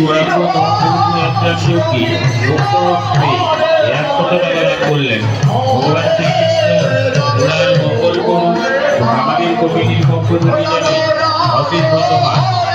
গৌরাঙ্গ মহাপ্রভু যাত্রাকেও কি মুক্তভাবে একশত করলেন ভগবান শ্রীকৃষ্ণ ওনার মঙ্গল করুন আমাদের কমিটির পক্ষ থেকে জানাই অশেষ ধন্যবাদ